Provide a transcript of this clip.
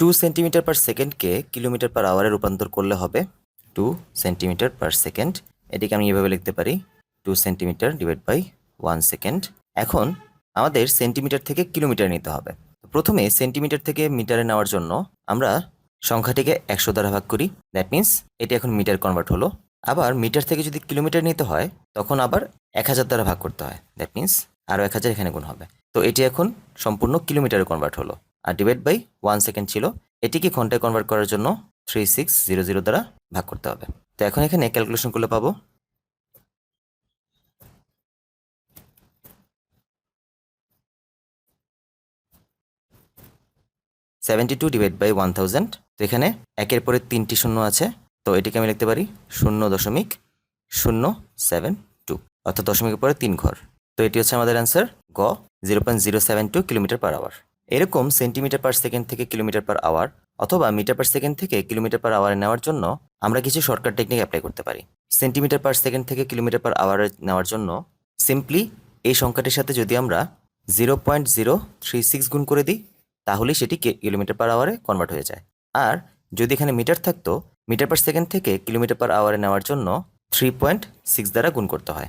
Two centimetre per সেকেন্ডকে kilometre per আওয়ারে রূপান্তর করলে হবে টু সেন্টিমিটার পার সেকেন্ড এটিকে আমি এভাবে লিখতে পারি two centimetre divide by one second এখন আমাদের সেন্টিমিটার থেকে কিলোমিটার নিতে হবে। প্রথমে সেন্টিমিটার থেকে মিটারে নেওয়ার জন্য আমরা সংখ্যাটিকে একশো দ্বারা ভাগ করি। দ্যাট মিন্স এটি এখন মিটার কনভার্ট হলো। আবার মিটার থেকে যদি কিলোমিটার নিতে হয়, তখন আবার এক হাজার দ্বারা ভাগ করতে হয়। দ্যাট মিন্স আরও এক হাজার এখানে গুণ হবে। তো এটি এখন সম্পূর্ণ কিলোমিটারে কনভার্ট হলো। আর ডিভাইড বাই ওয়ান সেকেন্ড ছিল, এটিকে ঘন্টায় কনভার্ট করার জন্য থ্রি সিক্স জিরো জিরো দ্বারা ভাগ করতে হবে। তো এখন এখানে ক্যালকুলেশন করলে পাবো। Seventy two divide by one thousand তো এখানে একের পরে তিনটি শূন্য আছে, তো এটিকে আমি লিখতে পারি শূন্য দশমিক শূন্য সেভেন টু অর্থাৎ দশমিকের পরে তিন ঘর। তো এটি হচ্ছে আমাদের অ্যান্সার গ zero point zero seven two kilometre per hour এরকম সেন্টিমিটার পার সেকেন্ড থেকে কিলোমিটার পার আওয়ার অথবা মিটার পার সেকেন্ড থেকে কিলোমিটার পার আওয়ারে নেওয়ার জন্য আমরা কিছু শর্টকাট টেকনিক অ্যাপ্লাই করতে পারি। সেন্টিমিটার পার সেকেন্ড থেকে কিলোমিটার পার আওয়ারে নেওয়ার জন্য সিম্পলি এই সংখ্যাটির সাথে যদি আমরা zero point zero three six গুণ করে দিই তাহলেই সেটি কিলোমিটার পার আওয়ারে কনভার্ট হয়ে যায়। আর যদি এখানে মিটার থাকতো মিটার পার সেকেন্ড থেকে কিলোমিটার পার আওয়ারে নেওয়ার জন্য থ্রি পয়েন্ট সিক্স দ্বারা গুণ করতে হয়।